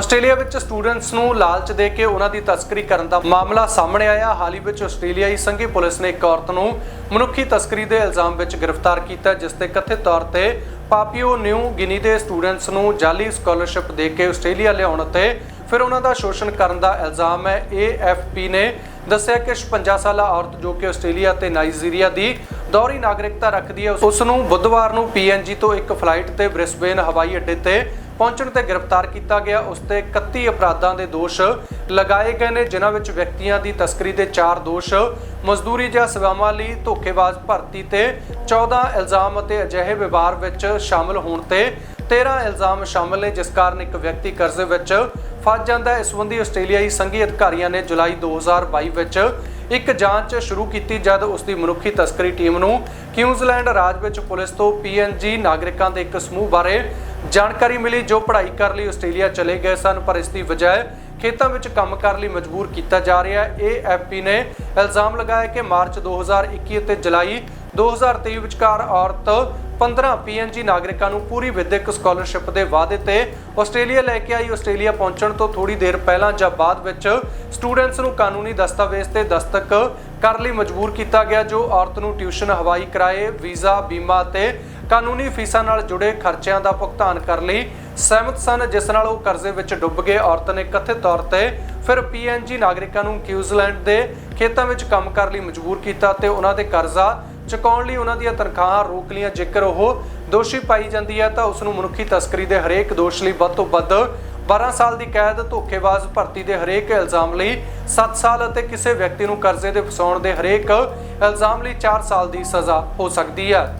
Australia ਵਿੱਚ students ਨੂੰ ਲਾਲਚ ਦੇ ਕੇ ਉਹਨਾਂ ਦੀ ਤਸਕਰੀ ਕਰਨ ਦਾ ਮਾਮਲਾ ਸਾਹਮਣੇ ਆਇਆ। ਹਾਲ ਹੀ ਵਿੱਚ ਆਸਟ੍ਰੇਲੀਆਈ ਸੰਘੀ ਪੁਲਿਸ ਨੇ ਇੱਕ ਔਰਤ ਨੂੰ ਮਨੁੱਖੀ ਤਸਕਰੀ ਦੇ ਇਲਜ਼ਾਮ ਵਿੱਚ ਗ੍ਰਿਫਤਾਰ ਕੀਤਾ, ਜਿਸ ਤੇ ਕਥਿਤ ਤੌਰ ਤੇ ਪਾਪੀਓ ਨਿਊ ਗਿਨੀ ਦੇ ਸਟੂਡੈਂਟਸ ਨੂੰ ਜਾਲੀ ਸਕਾਲਰਸ਼ਿਪ ਦੇ ਕੇ ਆਸਟ੍ਰੇਲੀਆ ਲਿਆਉਣ ਅਤੇ ਫਿਰ ਉਹਨਾਂ ਦਾ ਸ਼ੋਸ਼ਣ ਕਰਨ ਦਾ ਇਲਜ਼ਾਮ ਹੈ। AFP ਨੇ ਦੱਸਿਆ ਕਿ 56 ਸਾਲਾ ਔਰਤ ਜੋ ਕਿ ਆਸਟ੍ਰੇਲੀਆ ਤੇ ਨਾਈਜੀਰੀਆ ਦੀ ਦੋਹਰੀ ਨਾਗਰਿਕਤਾ ਰੱਖਦੀ ਹੈ, ਉਸ ਨੂੰ ਬੁੱਧਵਾਰ ਨੂੰ PNG ਤੋਂ ਇੱਕ ਫਲਾਈਟ ਤੇ ਬ੍ਰਿਸਬੇਨ ਹਵਾਈ ਅੱਡੇ ਤੇ ਪਹੁੰਚਣ ਤੇ ਗ੍ਰਿਫਤਾਰ ਕੀਤਾ ਗਿਆ। ਉਸ ਤੇ 31 ਅਪਰਾਧਾਂ ਦੇ ਦੋਸ਼ ਲਗਾਏ ਗਏ ਨੇ, ਜਿਨ੍ਹਾਂ ਵਿੱਚ ਵਿਅਕਤੀਆਂ ਦੀ ਤਸਕਰੀ ਦੇ 4 ਦੋਸ਼, ਮਜ਼ਦੂਰੀ ਜਾਂ ਸੇਵਾਵਾਂ ਲਈ ਧੋਖੇਬਾਜ਼ ਭਰਤੀ ਤੇ 14 ਇਲਜ਼ਾਮ ਅਤੇ ਅਜਿਹੇ ਵਿਵਹਾਰ ਵਿੱਚ ਸ਼ਾਮਲ ਹੋਣ ਤੇ 13 ਇਲਜ਼ਾਮ ਸ਼ਾਮਲ ਨੇ, ਜਿਸ ਕਾਰਨ ਇੱਕ ਵਿਅਕਤੀ ਕਰਜ਼ੇ ਵਿੱਚ ਫਸ ਜਾਂਦਾ ਹੈ। ਇਸ ਸੰਬੰਧੀ ਆਸਟ੍ਰੇਲੀਆਈ ਸੰਘੀ ਅਧਿਕਾਰੀਆਂ ਨੇ ਜੁਲਾਈ 2022 ਵਿੱਚ ਇੱਕ ਜਾਂਚ ਸ਼ੁਰੂ ਕੀਤੀ, ਜਦ ਉਸ ਦੀ ਮਨੁੱਖੀ ਤਸਕਰੀ ਟੀਮ ਨੂੰ ਕਿਊਜ਼ਲੈਂਡ ਰਾਜ ਵਿੱਚ ਪੁਲਿਸ ਤੋਂ ਪੀਐਨਜੀ ਨਾਗਰਿਕਾਂ ਦੇ ਇੱਕ ਸਮੂਹ ਬਾਰੇ ਜਾਣਕਾਰੀ ਮਿਲੀ, ਜੋ ਪੜ੍ਹਾਈ ਕਰਨ ਲਈ, ਆਸਟ੍ਰੇਲੀਆ ਚਲੇ ਗਏ ਸਨ, ਪਰ ਇਸ ਦੀ ਵਜ੍ਹਾ ਖੇਤਾਂ ਵਿੱਚ ਕੰਮ ਕਰਨ ਲਈ ਮਜਬੂਰ ਕੀਤਾ ਜਾ ਰਿਹਾ ਹੈ। ਏਐਫਪੀ ਨੇ ਇਲਜ਼ਾਮ ਲਗਾਇਆ ਕਿ ਮਾਰਚ 2021 ਅਤੇ ਜੁਲਾਈ 2023 ਵਿਚਕਾਰ ਔਰਤ 15 ਪੀਐਨਜੀ ਨਾਗਰਿਕਾਂ ਨੂੰ ਪੂਰੀ ਵਿਦਿਅਕ ਸਕਾਲਰਸ਼ਿਪ ਦੇ ਵਾਅਦੇ ਤੇ ਆਸਟ੍ਰੇਲੀਆ ਲੈ ਕੇ ਆਈ। ਆਸਟ੍ਰੇਲੀਆ ਪਹੁੰਚਣ ਤੋਂ ਥੋੜੀ ਦੇਰ ਪਹਿਲਾਂ ਜਾਂ ਬਾਅਦ ਵਿੱਚ ਸਟੂਡੈਂਟਸ ਨੂੰ ਕਾਨੂੰਨੀ ਦਸਤਾਵੇਜ਼ ਤੇ ਦਸਤਕ ਕਰਨ ਲਈ ਮਜਬੂਰ ਕੀਤਾ ਗਿਆ, ਜੋ ਔਰਤ ਨੂੰ ਟਿਊਸ਼ਨ, ਹਵਾਈ ਕਿਰਾਏ, ਵੀਜ਼ਾ, ਬੀਮਾ ਤੇ ਕਾਨੂੰਨੀ ਫੀਸਾਂ ਨਾਲ ਜੁੜੇ ਖਰਚਿਆਂ ਦਾ ਭੁਗਤਾਨ ਕਰਨ ਲਈ। ਸਹਿਮਤ ਸਨ, ਜਿਸ ਨਾਲ ਉਹ ਕਰਜ਼ੇ ਵਿੱਚ ਡੁੱਬ ਗਏ। ਔਰਤ ਨੇ ਕਥਿਤ ਤੌਰ ਤੇ ਫਿਰ ਪੀਐਨਜੀ ਨਾਗਰਿਕਾਂ ਨੂੰ ਕਿਊਜ਼ਲੈਂਡ ਦੇ ਖੇਤਾਂ ਵਿੱਚ ਕੰਮ ਕਰਨ ਲਈ ਮਜਬੂਰ ਕੀਤਾ ਤੇ ਉਹਨਾਂ ਦੇ ਕਰਜ਼ਾ ਚੁਕਾਉਣ ਲਈ ਉਹਨਾਂ ਦੀਆਂ ਤਨਖਾਹਾਂ ਰੋਕ ਲਈਆਂ। ਜੇਕਰ ਉਹ ਦੋਸ਼ੀ ਪਾਈ ਜਾਂਦੀ ਹੈ ਤਾਂ ਉਸ ਨੂੰ ਮਨੁੱਖੀ ਤਸਕਰੀ ਦੇ ਹਰੇਕ ਦੋਸ਼ ਲਈ ਵੱਧ ਤੋਂ ਵੱਧ 12 ਸਾਲ ਦੀ ਕੈਦ, ਧੋਖੇਬਾਜ਼ ਭਰਤੀ ਦੇ ਹਰੇਕ ਇਲਜ਼ਾਮ ਲਈ 7 ਸਾਲ ਅਤੇ ਕਿਸੇ ਵਿਅਕਤੀ ਨੂੰ ਕਰਜ਼ੇ ਦੇ ਫਸਾਉਣ ਦੇ ਹਰੇਕ ਇਲਜ਼ਾਮ ਲਈ 4 ਸਾਲ ਦੀ ਸਜ਼ਾ ਹੋ ਸਕਦੀ ਹੈ।